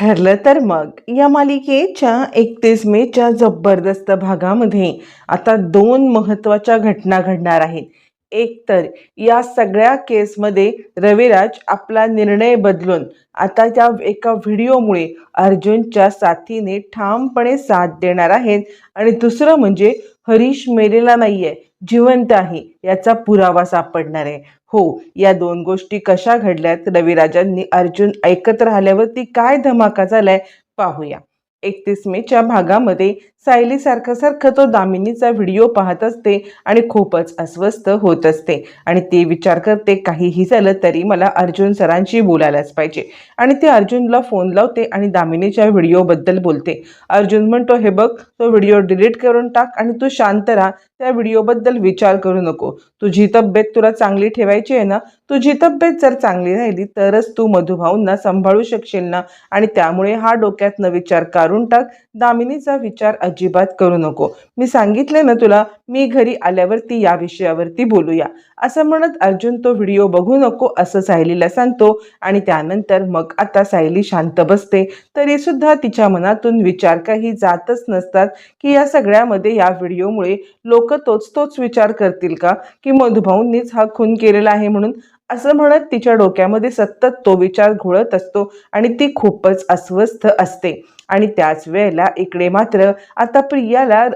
ठरलं तर मग. या मालिकेच्या एकतीस मेच्या जबरदस्त भागामध्ये आता दोन महत्त्वाच्या घटना घडणार आहेत. एक तर या सगळ्या केसमध्ये रविराज आपला निर्णय बदलून आता त्या एका व्हिडिओमुळे अर्जुनच्या साथीने ठामपणे साथ देणार आहेत. आणि दुसरं म्हणजे हरीश मेलेला आहे जिवंत आहे याचा पुरावा सापडणार आहे. हो या दोन गोष्टी कशा घडल्यात? रविराजांनी अर्जुन ऐकत राहिल्यावरती काय धमाका झालाय? पाहूया. एकतीस मेच्या भागामध्ये सायलीसारखं सारखं तो दामिनीचा व्हिडिओ पाहत असते आणि खूपच अस्वस्थ होत असते. आणि ते विचार करते काहीही झालं तरी मला अर्जुन सरांशी बोलायलाच पाहिजे. आणि ते अर्जुनला फोन लावते आणि दामिनीच्या व्हिडिओबद्दल बोलते. अर्जुन म्हणतो हे बघ तो व्हिडिओ डिलीट करून टाक आणि तू शांत राहा. त्या व्हिडिओबद्दल विचार करू नको. तुझी तब्येत तुला चांगली ठेवायची आहे ना? तुझी तब्येत जर चांगली राहिली तरच तू मधुभाऊंना सांभाळू शकशील ना? आणि त्यामुळे हा डोक्यातनं विचार मारून टाक. दामिनीचा विचार अजिबात करू नको. मी सांगितले ना तुला मी घरी आल्यावरती या विषयावरती बोलूया. असं म्हणत अर्जुन तो व्हिडिओ बघू नको असं सायलीला सांगतो आणि त्यानंतर मग आता सायली शांत बसते. तरी सुद्धा तिच्या मनातून विचार काही जातच नसतात की या सगळ्यामध्ये या व्हिडिओमुळे लोक तोच तोच विचार करतील का? की मधुभाऊंनीच हा खून केलेला आहे म्हणून? असं म्हणत तिच्या डोक्यामध्ये सतत तो विचार घोळत असतो आणि ती खूपच अस्वस्थ असते. आणि त्याच वेळेला इकडे मात्र आता प्रियाला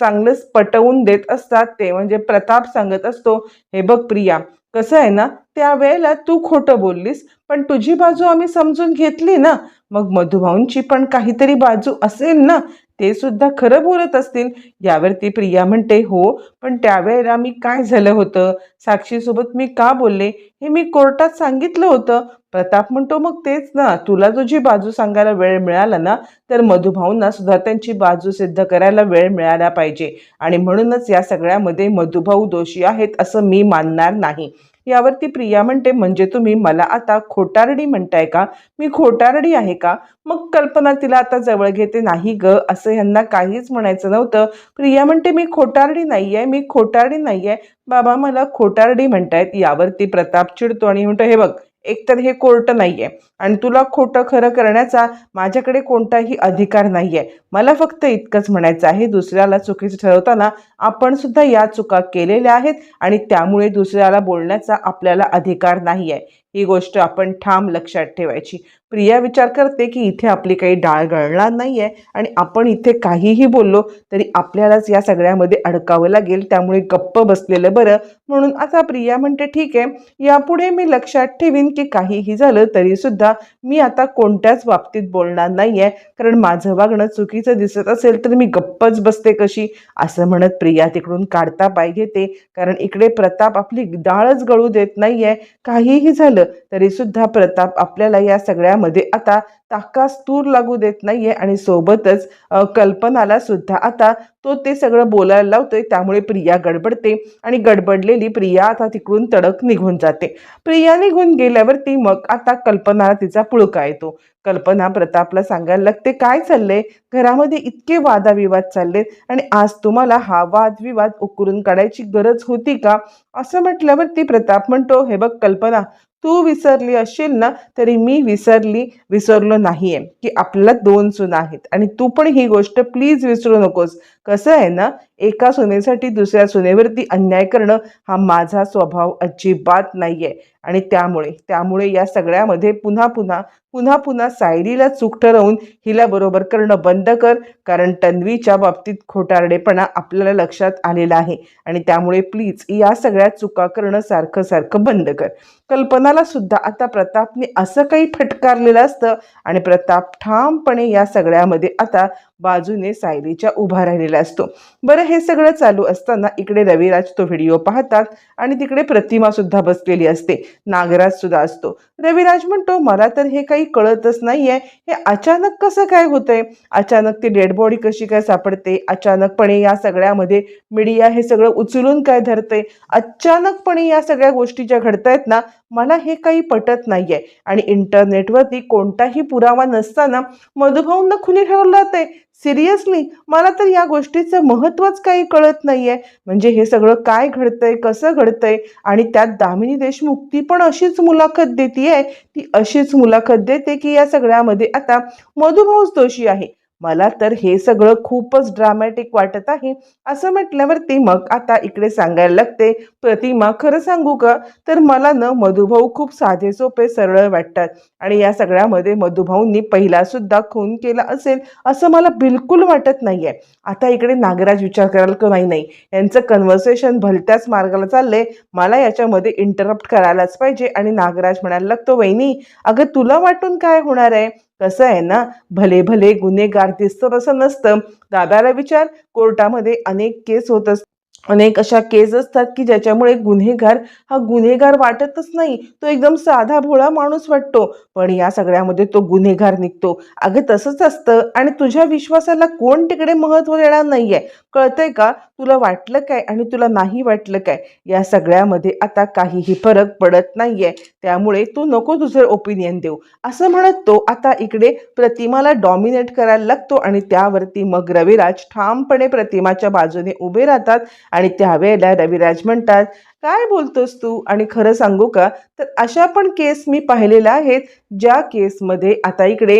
चांगलंच पटवून देत असतात. ते म्हणजे प्रताप सांगत असतो हे बघ प्रिया कसं आहे ना त्या वेळेला तू खोटं बोललीस पण तुझी बाजू आम्ही समजून घेतली ना. मग मधुभाऊंची पण काहीतरी बाजू असेल ना ते सुद्धा खरं बोलत असतील. यावरती प्रिया म्हणते हो पण त्यावेळेला मी काय झालं होतं? साक्षीसोबत मी का बोलले? हे मी कोर्टात सांगितलं होतं. प्रताप म्हणतो मग तेच ना तुला तुझी बाजू सांगायला वेळ मिळाला ना तर मधुभाऊंना सुद्धा त्यांची बाजू सिद्ध करायला वेळ मिळाला पाहिजे. आणि म्हणूनच या सगळ्यामध्ये मधुभाऊ दोषी आहेत असं मी मानणार नाही. यावरती प्रिया म्हणते म्हणजे तुम्ही मला आता खोटारडी म्हणताय का? मी खोटारडी आहे का? मग कल्पना तिला आता जवळ घेते नाही ग. असं यांना काहीच म्हणायचं नव्हतं. प्रिया म्हणते मी खोटारडी नाही आहे मी खोटारडी नाही आहे बाबा मला खोटारडी म्हणतायत. यावरती प्रताप चिडतो आणि म्हणतो हे बघ एकतर हे कोर्ट नाही आहे आणि तुला खोटं खरं करण्याचा माझ्याकडे कोणताही अधिकार नाही आहे मला फक्त इतकंच म्हणायचं आहे दुसऱ्याला चुकीचं ठरवताना आपण सुद्धा या चुका केलेल्या आहेत आणि त्यामुळे दुसऱ्याला बोलण्याचा आपल्याला अधिकार नाही आहे ही गोष्ट आपण ठाम लक्षात ठेवायची. प्रिया विचार करते की इथे आपली काही डाळ गळणार नाही आहे आणि आपण इथे काहीही बोललो तरी आपल्यालाच या सगळ्यामध्ये अडकावं लागेल त्यामुळे गप्प बसलेलं बरं. म्हणून आता प्रिया म्हणते ठीक आहे यापुढे मी लक्षात ठेवीन की काहीही झालं तरीसुद्धा मी आता कोणत्याच बाबतीत बोलणार नाही आहे कारण माझं वागणं चुकीचं दिसत असेल तर मी गप्पच बसते कशी? असं म्हणत प्रिया तिकडून काढता पाय घेते. कारण इकडे प्रताप आपली डाळच गळू देत नाही आहे काहीही झालं तरी सुद्धा प्रताप आपल्याला या सगळ्यामध्ये आता ताकास तूर लागू देत नाहीये आणि सोबतच कल्पनाला सुद्धा आता तो ते सगळं बोलायला लावतोय. त्यामुळे प्रिया गडबडते आणि गडबडलेली प्रिया आता तिकडून तडक निघून जाते. प्रिया निघून गेल्यावरती मग आता कल्पनाला तिचा पुळका येतो. कल्पना प्रतापला सांगायला लागते काय चाललंय? घरामध्ये इतके वादाविवाद चाललेत आणि आज तुम्हाला हा वादविवाद उकरून काढायची गरज होती का? असं म्हटल्यावरती प्रताप म्हणतो हे बघ कल्पना तू विसरली असशील ना तरी मी विसरली विसरलो नाहीये. की आपल्याला दोन सुना आहेत. आणि तू पण ही गोष्ट प्लीज विसरू नकोस. कसं आहे ना एका सुनेसाठी दुसऱ्या सुनेवरती अन्याय करणं हा माझा स्वभाव अजिबात नाहीये. आणि त्यामुळे त्यामुळे या सगळ्यामध्ये पुन्हा पुन्हा पुन्हा पुन्हा सायरीला चूक ठरवून हिला बरोबर करणं बंद कर कारण तन्वीच्या बाबतीत खोटारडेपणा आपल्याला लक्षात आलेला आहे. आणि त्यामुळे प्लीज या सगळ्या चुका करणं सारखं सारखं बंद कर. कल्पनाला सुद्धा आता प्रतापने असं काही फटकारलेलं असतं आणि प्रताप ठामपणे या सगळ्यामध्ये आता बाजूने सायलीच्या उभा राहिलेला असतो. बरं हे सगळं चालू असताना इकडे रविराज तो व्हिडिओ पाहतात आणि तिकडे प्रतिमा सुद्धा बसलेली असते. नागराज सुद्धा असतो. रविराज म्हणतो मला तर हे काही कळतच नाहीये. हे अचानक कसं काय होतंय? अचानक ती डेड बॉडी कशी काय सापडते? अचानकपणे या सगळ्यामध्ये मीडिया हे सगळं उचलून काय धरते अचानकपणे या सगळ्या गोष्टी ज्या घडतायत ना मला हे काही पटत नाहीये. आणि इंटरनेटवरती कोणताही पुरावा नसताना मधुभाऊंना खुनी ठरवलं जाते सिरियसली मला तर या गोष्टीचं महत्त्वच काही कळत नाही आहे म्हणजे हे सगळं काय घडतंय कसं घडतंय? आणि त्यात दामिनी देशमुख ती पण अशीच मुलाखत देते ती अशीच मुलाखत देते की या सगळ्यामध्ये आता मधुभाऊच दोषी आहे. मला तर हे सगळं खूपच ड्रामॅटिक वाटत आहे. असं म्हटल्यावर ती मग आता इकडे सांगायला लागते प्रतिमा खरं सांगू का? तर मला न मधुभाऊ खूप साधे सोपे सरळ वाटतात आणि या सगळ्यामध्ये मधुभाऊंनी पहिला सुद्धा खून केला असेल असं मला बिलकुल वाटत नाहीये. आता इकडे नागराज विचार करायला का? नाही नाही. यांचं कन्व्हर्सेशन भलत्याच मार्गाला चाललंय. मला याच्यामध्ये इंटरप्ट करायलाच पाहिजे आणि नागराज म्हणायला लागतो वहिनी अगं तुला वाटून काय होणार आहे? कसं आहे ना भले भले गुन्हेगार दिसतं तसं नसतं. दादाला विचार कोर्टामध्ये अनेक केस होत असतात अनेक अशा केस असतात की ज्याच्यामुळे गुन्हेगार हा गुन्हेगार वाटतच नाही. तो एकदम साधा भोळा माणूस वाटतो. पण या सगळ्यामध्ये तो गुन्हेगार निघतो. अगं तसंच असतं. आणि तुझ्या विश्वासाला कोण तिकडे महत्त्व देणार नाहीये. कळतंय का? तुला वाटलं काय आणि तुला नाही वाटलं काय? या सगळ्यामध्ये आता काहीही फरक पडत नाहीये. त्यामुळे तू नको तुझं ओपिनियन देऊ. असं म्हणत तो आता इकडे प्रतिमाला डॉमिनेट करायला लागतो आणि त्यावरती मग रविराज ठामपणे प्रतिमाच्या बाजूने उभे राहतात आणि त्यावेळेला रविराज म्हणतात काय बोलतोस तू? आणि खरं सांगू का? तर अशा पण केस मी पाहिलेल्या आहेत ज्या केसमध्ये आता इकडे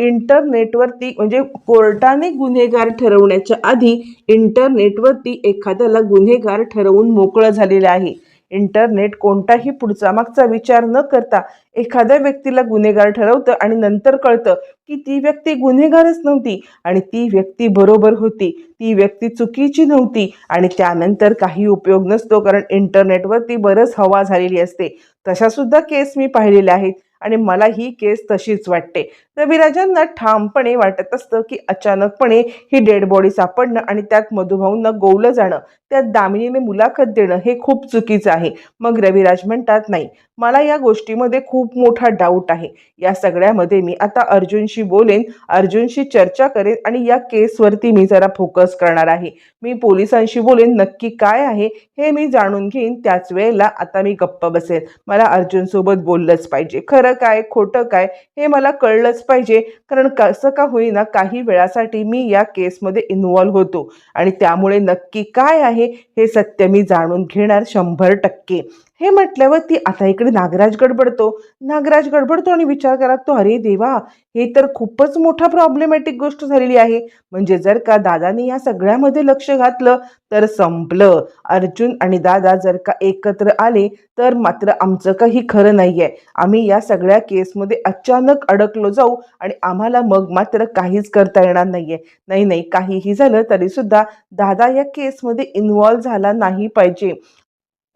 इंटरनेटवरती म्हणजे कोर्टाने गुन्हेगार ठरवण्याच्या आधी इंटरनेटवरती एखाद्याला गुन्हेगार ठरवून मोकळं झालेलं आहे. इंटरनेट कोणताही पुढचा मागचा विचार न करता एखाद्या व्यक्तीला गुन्हेगार ठरवतं आणि नंतर कळतं की ती व्यक्ती गुन्हेगारच नव्हती आणि ती व्यक्ती बरोबर होती. ती व्यक्ती चुकीची नव्हती आणि त्यानंतर काही उपयोग नसतो कारण इंटरनेटवरती बरंच हवा झालेली असते. तशा सुद्धा केस मी पाहिलेल्या आहेत आणि मला ही केस तशीच वाटते. रविराजांना ठामपणे वाटत असतं की अचानकपणे ही डेड बॉडी सापडणं आणि त्यात मधुभाऊंना गोवलं जाणं त्यात दामिनीने मुलाखत देणं हे खूप चुकीचं आहे. मग रविराज म्हणतात नाही मला या गोष्टीमध्ये खूप मोठा डाऊट आहे. या सगळ्यामध्ये मी आता अर्जुनशी बोलेन अर्जुनशी चर्चा करेन आणि या केसवरती मी जरा फोकस करणार आहे. मी पोलिसांशी बोलेन नक्की काय आहे हे मी जाणून घेईन त्याच वेळेला आता मी गप्प बसेन. मला अर्जुनसोबत बोललंच पाहिजे. खरं काय खोटं काय हे मला कळलंच पाहिजे. कारण कसं का होईना काही वेळासाठी मी या केसमध्ये इन्व्हॉल्व्ह होतो. आणि त्यामुळे नक्की काय आहे हे सत्य मी जाणून घेणार शंभर टक्के. हे म्हटल्यावर ती आता इकडे नागराज गडबडतो. नागराज गडबडतो आणि विचार करा तो अरे देवा हे तर खूपच मोठा प्रॉब्लेमॅटिक गोष्ट झालेली आहे. म्हणजे जर का दादाने या सगळ्यामध्ये लक्ष घातलं तर संपलं. अर्जुन आणि दादा जर का एकत्र आले तर मात्र आमचं काही खरं नाही आहे आम्ही या सगळ्या केसमध्ये अचानक अडकलो जाऊ आणि आम्हाला मग मात्र काहीच करता येणार नाहीये. नाही नाही काहीही झालं तरीसुद्धा दादा या केसमध्ये इन्व्हॉल्व्ह झाला नाही पाहिजे.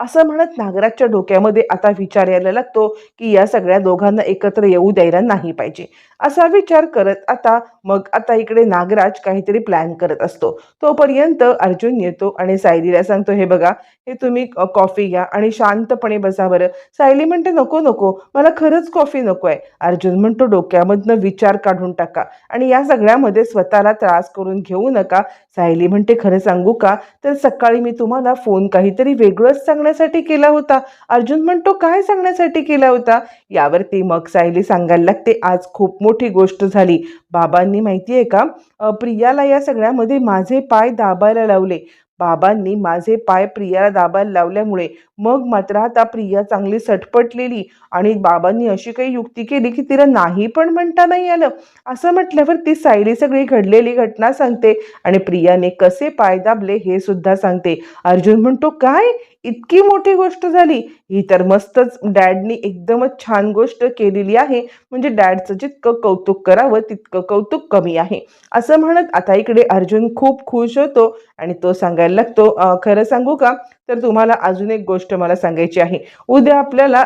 असं म्हणत नागराजच्या डोक्यामध्ये आता विचार यायला लागतो की या सगळ्या दोघांना एकत्र येऊ द्यायला नाही पाहिजे. असा विचार करत आता मग आता इकडे नागराज काहीतरी प्लॅन करत असतो. तोपर्यंत अर्जुन येतो आणि सायलीला सांगतो हे बघा हे तुम्ही कॉफी घ्या आणि शांतपणे बसा बरं. सायली म्हणते नको नको मला खरंच कॉफी नको आहे अर्जुन म्हणतो डोक्यामधनं विचार काढून टाका आणि या सगळ्यामध्ये स्वतःला त्रास करून घेऊ नका. सायली म्हणते खरं सांगू का? तर सकाळी मी तुम्हाला फोन काहीतरी वेगळंच सांगण्यासाठी केला होता? अर्जुन म्हणतो काय सांगण्यासाठी केला होता? यावरती मग सायली सांगायला लागते आज खूप मोठी गोष्ट झाली. बाबांनी माहिती आहे का प्रियाला या सगळ्यामध्ये माझे पाय दाबायला लावले. बाबांनी माझे पाय प्रियाला दाबायला लावल्यामुळे मग मात्र आता प्रिया चांगली सटपटलेली आणि बाबांनी अशी काही युक्ती केली की तिला नाही पण म्हणता नाही आलं. असं म्हटल्यावर ती सायली सगळी घडलेली घटना सांगते आणि प्रियाने कसे पाय दाबले हे सुद्धा सांगते. अर्जुन म्हणतो काय? इतकी मोठी गोष्ट झाली. ही तर मस्तच डॅडनी एकदमच छान गोष्ट केलेली आहे. म्हणजे डॅडचं जितकं कौतुक करावं तितकं कौतुक कमी आहे. असं म्हणत आता इकडे अर्जुन खूप खुश होतो आणि तो सांगायला लागतो. खरं सांगू का? तर तुम्हाला अजून एक गोष्ट मला सांगायची आहे. उद्या आपल्याला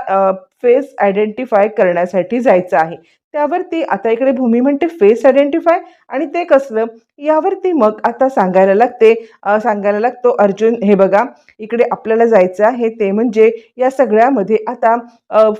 फेस आयडेंटिफाय करण्यासाठी जायचं आहे. त्यावरती आता इकडे भूमी म्हणते फेस आयडेंटिफाय आणि ते कसलं? यावरती मग आता सांगायला लागते सांगायला लागतो अर्जुन हे बघा इकडे आपल्याला जायचं आहे. ते म्हणजे या सगळ्यामध्ये आता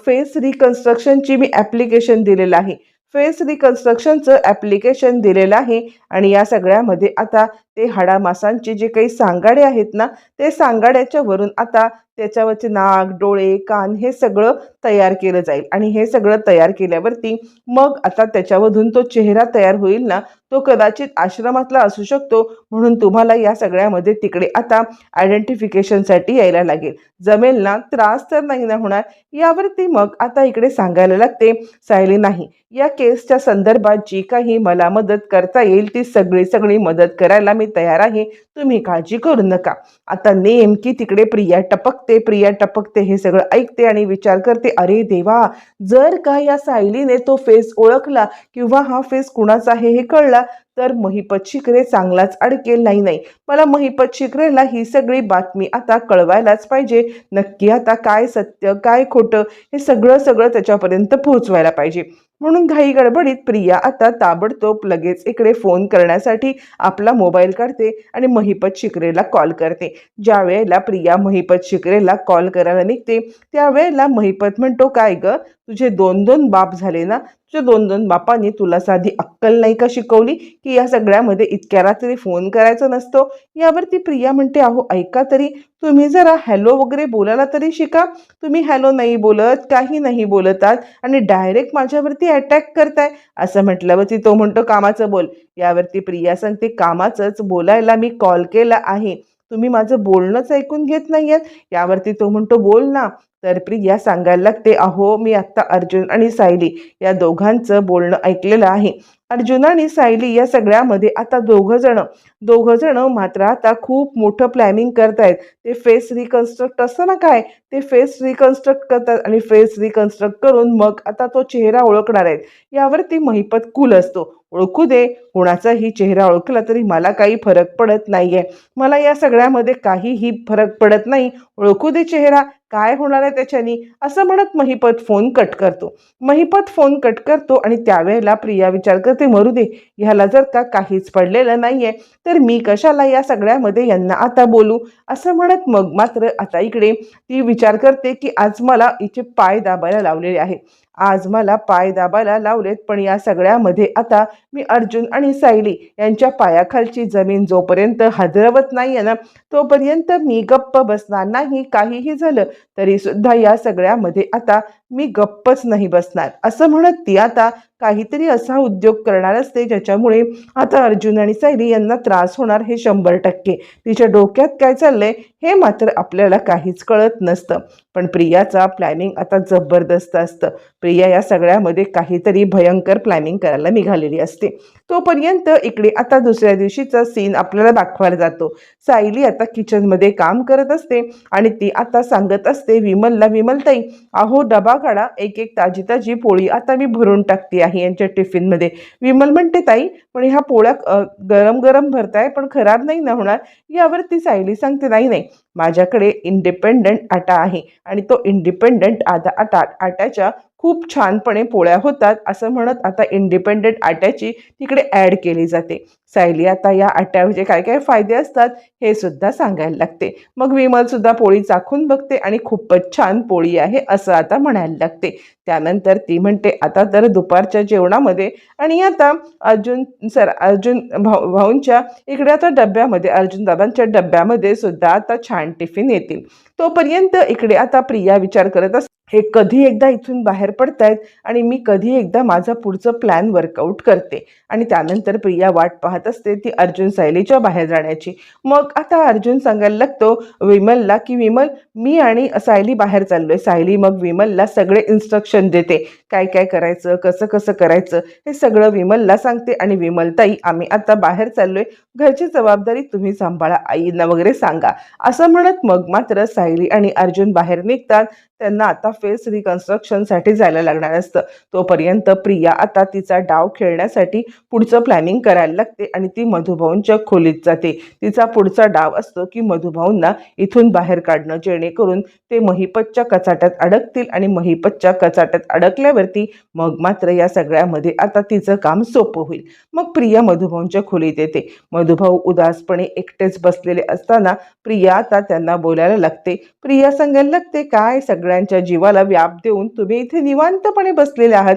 फेस रिकन्स्ट्रक्शनची मी ॲप्लिकेशन दिलेलं आहे. फेस रिकन्स्ट्रक्शनचं ॲप्लिकेशन दिलेलं आहे आणि या सगळ्यामध्ये आता ते हाडामासांचे जे काही सांगाडे आहेत ना ते सांगाड्याच्या वरून आता त्याच्यावरचे नाक डोळे कान हे सगळं तयार केलं जाईल. आणि हे सगळं तयार केल्यावरती मग आता त्याच्यामधून तो चेहरा तयार होईल ना तो कदाचित आश्रमातला असू शकतो. म्हणून तुम्हाला या सगळ्यामध्ये तिकडे आता आयडेंटिफिकेशनसाठी यायला लागेल. जमेल ना त्रास तर नाही ना होणार. यावरती मग आता इकडे सांगायला लागते सायली नाही. या केसच्या संदर्भात जी काही मला मदत करता येईल ती सगळी सगळी मदत करायला मी तयार आहे. तुम्ही काळजी करू नका. आता नेमकी तिकडे प्रिया टपकते प्रिया टपकते हे सगळं ऐकते आणि विचार करते अरे देवा जर का या सायलीने तो फेस ओळखला किंवा हा फेस कुणाचा आहे हे कळला तर महिपत शिकरे चांगलाच अडकेल. नाही नाही. मला महिपत शिकरेला ही सगळी बातमी आता कळवायलाच पाहिजे. नक्की आता काय सत्य काय खोटं हे सगळं सगळं त्याच्यापर्यंत पोहोचवायला पाहिजे. म्हणून घाई गडबडीत प्रिया आता ताबडतोब लगेच इकडे फोन करण्यासाठी आपला मोबाईल काढते आणि महिपत शिकरेला कॉल करते. ज्या वेळेला प्रिया महिपत शिकरेला कॉल करायला निघते त्यावेळेला महिपत म्हणतो काय ग? तुझे दोन दोन बाप झाले ना तुझ्या दोन दोन बापांनी तुला साधी अक्कल नाही का शिकवली? की या सगळ्यामध्ये इतक्या रात्री फोन करायचा नसतो? यावरती प्रिया म्हणते अहो ऐका तरी तुम्ही जरा हॅलो वगैरे बोलायला तरी शिका. तुम्ही हॅलो नाही बोलत काही नाही बोलतात आणि डायरेक्ट माझ्यावरती अटॅक करताय. असं म्हटल्यावरती तो म्हणतो कामाचं बोल. यावरती प्रिया सांगते कामाचंच बोलायला मी कॉल केला आहे. तुम्ही माझं बोलणंच ऐकून घेत नाही आहेत यावरती तो म्हणतो बोल ना. तर प्रिया सांगायला लागते अहो मी आत्ता अर्जुन आणि सायली या दोघांचं बोलणं ऐकलेलं आहे. अर्जुन आणि सायली या सगळ्यामध्ये आता दोघं जण दोघं जण मात्र आता खूप मोठं प्लॅनिंग करतायत. ते फेस रिकन्स्ट्रक्ट असतं ना काय? ते फेस रिकन्स्ट्रक्ट करतात आणि फेस रिकन्स्ट्रक्ट करून मग आता तो चेहरा ओळखणार आहेत. यावरती महिपत कुल असतो. ओळखू दे कोणाचाही चेहरा ओळखला तरी मला काही फरक पडत नाही आहे मला या सगळ्यामध्ये काहीही फरक पडत नाही. ओळखू दे चेहरा काय होणार आहे त्याच्यानी? असं म्हणत महिपत फोन कट करतो. महिपत फोन कट करतो आणि त्यावेळेला प्रिया विचार करते मरू दे ह्याला जर का काहीच पडलेलं नाही आहे तर मी कशाला या सगळ्यामध्ये यांना आता बोलू? असं म्हणत मग मात्र आता इकडे ती विचार विचार करते की आज मला हिचे पाय दाबायला लावलेले आहे. आज मला पाय दाबायला लावलेत पण या सगळ्यामध्ये आता मी अर्जुन आणि सायली यांच्या पायाखालची जमीन जोपर्यंत हादरवत नाही आहे ना तोपर्यंत मी गप्प बसणार नाही काहीही झालं तरी सुद्धा या सगळ्यामध्ये आता मी गप्पच नाही बसणार. असं म्हणत ती आता काहीतरी असा उद्योग करणार असते ज्याच्यामुळे आता अर्जुन आणि सायली यांना त्रास होणार हे शंभर टक्के. तिच्या डोक्यात काय चाललंय हे मात्र आपल्याला काहीच कळत नसतं. पण प्रियाचा प्लॅनिंग आता जबरदस्त असतं. प्रिया या सगळ्यामध्ये काहीतरी भयंकर प्लॅनिंग करायला निघालेली असते. तोपर्यंत इकडे आता दुसऱ्या दिवशीचा सीन आपल्याला दाखवायला जातो. सायली आता किचनमध्ये काम करत असते आणि ती आता सांगत असते विमलला विमलताई अहो डबा काढा एक एक ताजी ताजी पोळी आता मी भरून टाकते आहे यांच्या टिफिनमध्ये. विमल म्हणते ताई पण ह्या पोळ्या गरम गरम भरताय पण खराब नाही ना होणार? यावरती सायली सांगते नाही नाही माझ्याकडे इंडिपेंडंट आटा आहे आणि तो इंडिपेंडंट आटा आटा आट्याच्या खूप छानपणे पोळ्या होतात असं म्हणत आता इंडिपेंडेंट आट्याची तिकडे ॲड केली जाते. सायली आता या आट्याचे काय काय फायदे असतात हे सुद्धा सांगायला लागते. मग विमल सुद्धा पोळी चाखून बघते आणि खूपच छान पोळी आहे असं आता म्हणायला लागते. त्यानंतर ती म्हणते आता तर दुपारच्या जेवणामध्ये आणि आता अर्जुन सर अर्जुन भाऊ भाऊंच्या इकडे आता डब्यामध्ये अर्जुन दादांच्या डब्यामध्ये सुद्धा आता छान टिफिन येतील. तोपर्यंत इकडे आता प्रिया विचार करत असते हे कधी एकदा इथून बाहेर पडतायत आणि मी कधी एकदा माझं पुढचं प्लॅन वर्कआउट करते. आणि त्यानंतर प्रिया वाट पाहत असते ती अर्जुन सायलीच्या बाहेर जाण्याची. मग आता अर्जुन सांगायला लागतो विमलला की विमल मी आणि सायली बाहेर चाललोय. सायली मग विमलला सगळे इन्स्ट्रक्शन देते. काय काय करायचं कसं कसं करायचं हे सगळं विमलला सांगते आणि विमलताई आम्ही आता बाहेर चाललोय. घरची जबाबदारी तुम्ही सांभाळा आईंना वगैरे सांगा. असं म्हणत मग मात्र सायली आणि अर्जुन बाहेर निघतात. त्यांना आता फेस रिकन्स्ट्रक्शनसाठी जायला लागणार असतं. तोपर्यंत प्रिया आता तिचा डाव खेळण्यासाठी पुढचं प्लॅनिंग करायला लागते आणि ती मधुभाऊंच्या खोलीत जाते. तिचा पुढचा डाव असतो की मधुभाऊंना इथून बाहेर काढणं जेणेकरून ते महिपतच्या कचाट्यात अडकतील आणि महिपतच्या कचाट्यात अडकल्यावरती मग मात्र या सगळ्यामध्ये आता तिचं काम सोपं होईल. मग प्रिया मधुभाऊंच्या खोलीत येते. मधुभाऊ उदासपणे एकटेच बसलेले असताना प्रिया आता त्यांना बोलायला लागते. प्रिया सांगायला लागते काय सगळ्यांच्या जीवाला व्याप देऊन तुम्ही इथे निवांतपणे बसलेले आहात.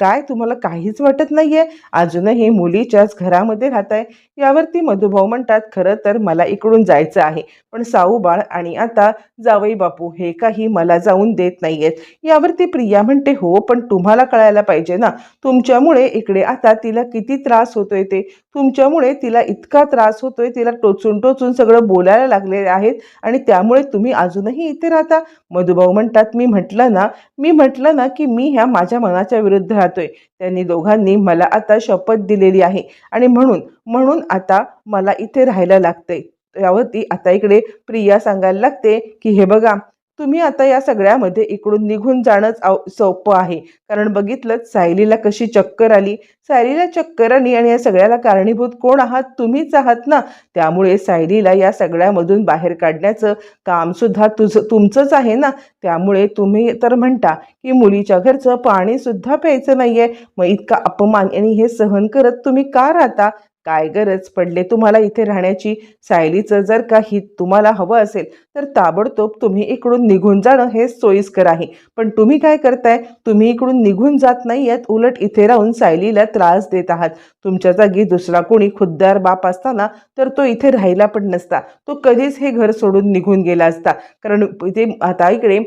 काय तुम्हाला काहीच वाटत नाहीये? अजूनही मुलीच्याच घरामध्ये राहत आहे यावरती मधुभाऊ म्हणतात खरं तर मला इकडून जायचं आहे पण साऊबाळ आणि आता जावई बापू हे काही मला जाऊन देत नाहीयेत. यावरती प्रिया म्हणते हो पण तुम्हाला कळायला पाहिजे ना तुमच्यामुळे इकडे आता तिला किती त्रास होतोय ते. तुमच्यामुळे तिला इतका त्रास होतोय तिला टोचून टोचून सगळं बोलायला लागले आहेत आणि त्यामुळे तुम्ही अजूनही इथे राहता. मधुभाऊ म्हणतात मी म्हटलं ना मी म्हटलं ना की मी ह्या माझ्या मनाच्या विरुद्ध राहतोय. त्यांनी दोघांनी मला आता शपथ दिलेली आहे. आणि म्हणून म्हणून आता मला इथे राहायला लागतंय. त्यावरती आता इकडे प्रिया सांगायला लागते की हे बघा तुम्ही आता या सगळ्यामध्ये इकडून निघून जाणंच आव सोपं आहे. कारण बघितलंच सायलीला कशी चक्कर आली. सायलीला चक्कर आली आणि या सगळ्याला कारणीभूत कोण आहात? तुम्हीच आहात ना? त्यामुळे सायलीला या सगळ्यामधून बाहेर काढण्याचं कामसुद्धा तुझं तुमचंच आहे ना? त्यामुळे तुम्ही तर म्हणता की मुलीच्या घरचं पाणीसुद्धा प्यायचं नाही आहे मग इतका अपमान आणि हे सहन करत तुम्ही का राहता? काय गरज पडले तुम्हाला इथे राहण्याची? सायलीचं जर का हित तुम्हाला हवं असेल तर ताबडतोब तुम्ही इकडून निघून जाणं हे सोयीस्कर आहे. पण तुम्ही काय करताय? तुम्ही इकडून निघून जात नाही आहेत उलट इथे राहून सायलीला त्रास देत आहात. तुमच्या जागी दुसरा कोणी खुद्दार बाप असताना तर तो इथे राहिला पण नसता. तो कधीच हे घर सोडून निघून गेला असता. कारण इथे आता इकडे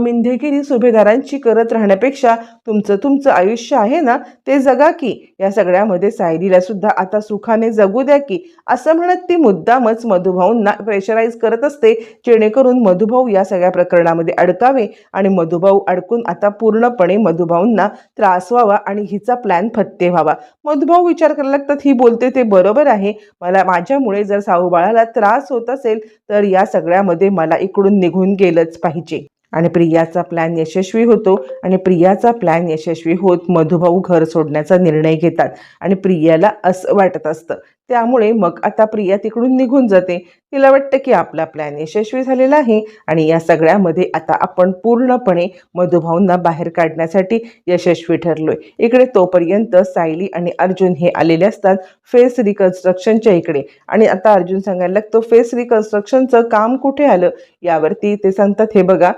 मिंधेगिरी सुभेदारांची करत राहण्यापेक्षा तुमचं तुमचं आयुष्य आहे ना ते जगा की. या सगळ्यामध्ये सायलीला सुद्धा आता सुखाने जगू द्या की असं म्हणत ती मुद्दामच मधुभाऊंना प्रेशराईज करत असते. जेणेकरून मधुभाऊ या सगळ्या प्रकरणामध्ये अडकावे आणि मधुभाऊ अडकून आता पूर्णपणे मधुभाऊंना त्रास व्हावा आणि हिचा प्लॅन फत्ते व्हावा. मधुभाऊ विचार करायला लागतात ही बोलते ते बरोबर आहे. मला माझ्यामुळे जर साहूबाळाला त्रास होत असेल तर या सगळ्यामध्ये मला इकडून निघून गेलंच पाहिजे. आणि प्रियाचा प्लॅन यशस्वी होतो आणि प्रियाचा प्लॅन यशस्वी होत मधुभाऊ घर सोडण्याचा निर्णय घेतात. आणि प्रियाला असं वाटत असतं त्यामुळे मग आता प्रिया तिकडून निघून जाते. तिला वाटतं की आपला प्लॅन यशस्वी झालेला आहे आणि या सगळ्यामध्ये आता आपण पूर्णपणे मधुभाऊंना बाहेर काढण्यासाठी यशस्वी ठरलोय. इकडे तोपर्यंत सायली आणि अर्जुन हे आलेले असतात फेस रिकन्स्ट्रक्शनच्या इकडे. आणि आता अर्जुन सांगायला लागतो फेस रिकन्स्ट्रक्शनचं काम कुठे आलं? यावरती ते सांगतात हे बघा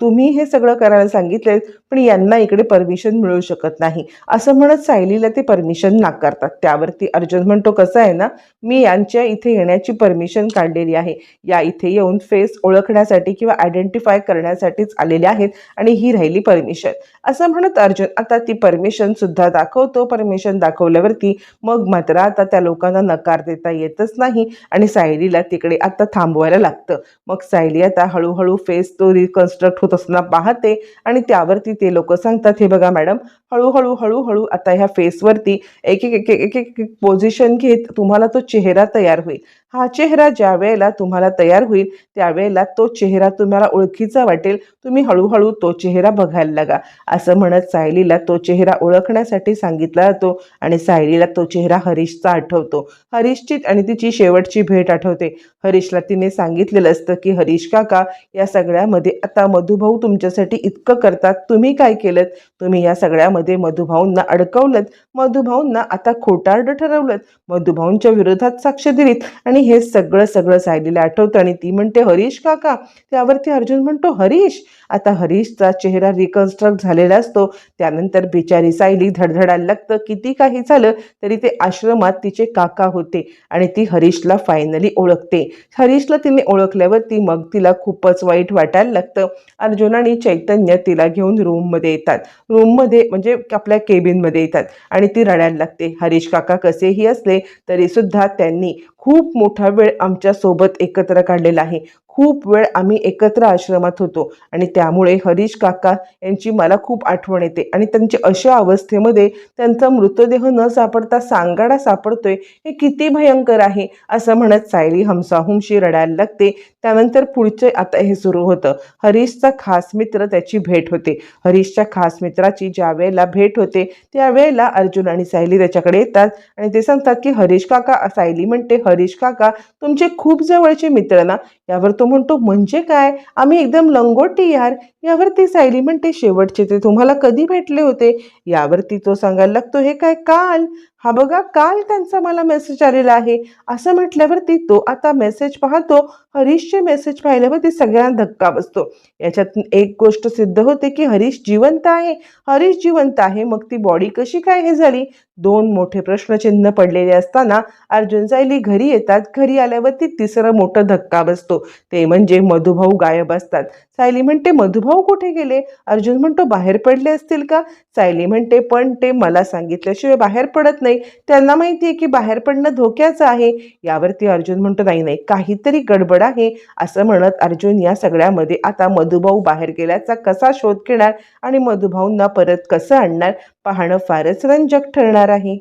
तुम्ही हे सगळं करायला सांगितलेत पण यांना इकडे परमिशन मिळू शकत नाही. असं म्हणत सायलीला ते परमिशन नाकारतात. त्यावरती अर्जुन म्हणतो कसं आहे? ना मी यांच्या इथे येण्याची परमिशन काढलेली आहे. या इथे येऊन फेस ओळखण्यासाठी किंवा आयडेंटिफाय करण्यासाठीच आलेले आहेत आणि ही राहिली परमिशन असं म्हणत अर्जुन आता ती परमिशन सुद्धा दाखवतो. परमिशन दाखवल्यावरती मग मात्र आता त्या लोकांना नकार देता येतच नाही आणि सायलीला तिकडे आता थांबवायला लागतं. मग सायली आता हळूहळू फेस तो रिकन्स्ट्रक्ट होत असताना पाहते आणि त्यावरती ते लोक सांगतात हे बघा मॅडम हळूहळू हळूहळू आता ह्या फेसवरती एक एक एक एक एक एक पोझिशन घेत तुम्हाला तो चेहरा तयार होईल. हा चेहरा ज्या वेळेला तुम्हाला तयार होईल त्यावेळेला तो चेहरा तुम्हाला ओळखीचा वाटेल. तुम्ही हळूहळू तो चेहरा बघायला लागा. असं म्हणत सायलीला तो चेहरा ओळखण्यासाठी सांगितला जातो आणि सायलीला तो चेहरा हरीशचा आठवतो. हरीशची आणि तिची शेवटची भेट आठवते. हरीशला तिने सांगितलेलं असतं की हरीश काका या सगळ्यामध्ये आता मधुभाऊ तुमच्यासाठी इतकं करतात. तुम्ही काय केलं तुम्ही या सगळ्यामध्ये मधुभाऊंना अडकवलं मधुभाऊंना आता खोटारड ठरवलं मधुभाऊंच्या विरोधात साक्ष दिलीत आणि हे सगळं सगळं सायलीला आठवतं आणि ती म्हणते हरीश काका. त्यावरती अर्जुन म्हणतो हरीश आता हरीशचा चेहरा रिकन्स्ट्रक्ट झालेला असतो. त्यानंतर बिचारी सायली धडधडायला लागतं. किती काही झालं तरी ते आश्रमात तिचे काका होते आणि ती हरीशला फायनली ओळखते. हरीशला तिने ओळखल्यावरती मग तिला खूपच वाईट वाटायला लागतं. अर्जुन आणि चैतन्य तिला घेऊन रूममध्ये येतात. रूममध्ये म्हणजे आपल्या केबिनमध्ये येतात आणि ती रडायला लागते हरीश काका कसेही असले तरी सुद्धा त्यांनी खूप मोठा वेळ आमच्यासोबत एकत्र काढलेला आहे. खूप वेळ आम्ही एकत्र आश्रमात होतो. आणि त्यामुळे हरीश काका यांची मला खूप आठवण येते. आणि त्यांच्या अशा अवस्थेमध्ये त्यांचा मृतदेह न सापडता सांगाडा सापडतोय हे किती भयंकर आहे असं म्हणत सायली हमसाहुमशी रडायला लागते. त्यानंतर पुढचे आता हे सुरू होतं. हरीशचा खास मित्र त्याची भेट होते. हरीशच्या खास मित्राची ज्या वेळेला भेट होते त्यावेळेला अर्जुन आणि सायली त्याच्याकडे येतात. आणि ते सांगतात की हरीश काका सायली म्हणते हरीश काका तुमचे खूप जवळचे मित्र ना यावर तो म्हणतो म्हणजे काय? आम्ही एकदम लंगोटी यार. यावरती सायली म्हणते शेवटचे ते तुम्हाला कधी भेटले होते? यावरती तो सांगायला लागतो हे काय काल? हा बघा काल त्यांचा मला मेसेज आलेला आहे. असं म्हटल्यावरती तो आता मेसेज पाहतो हरीशचे मेसेज पाहिल्यावरती सगळ्यांना धक्का बसतो. याच्यात एक गोष्ट सिद्ध होते की हरीश जिवंत आहे. हरीश जिवंत आहे मग ती बॉडी कशी काय हे झाली? दोन मोठे प्रश्नचिन्ह पडलेले असताना अर्जुन सायली घरी येतात. घरी आल्यावरती तिसरं मोठं धक्का बसतो. ते म्हणजे मधुभाऊ गायब असतात. सायली म्हणते मधुभाऊ कुठे गेले? अर्जुन म्हणतो बाहेर पडले असतील का? सायली म्हणते पण ते मला सांगितल्याशिवाय बाहेर पडत नाही. त्यांना माहिती आहे की बाहेर पडणं धोक्याचं आहे. यावरती अर्जुन म्हणतो नाही नाही काहीतरी गडबड आहे. असं म्हणत अर्जुन या सगळ्यामध्ये आता मधुभाऊ बाहेर गेल्याचा कसा शोध घेणार आणि मधुभाऊंना परत कसं आणणार? पाहणं फारच रंजक ठरणार आहे.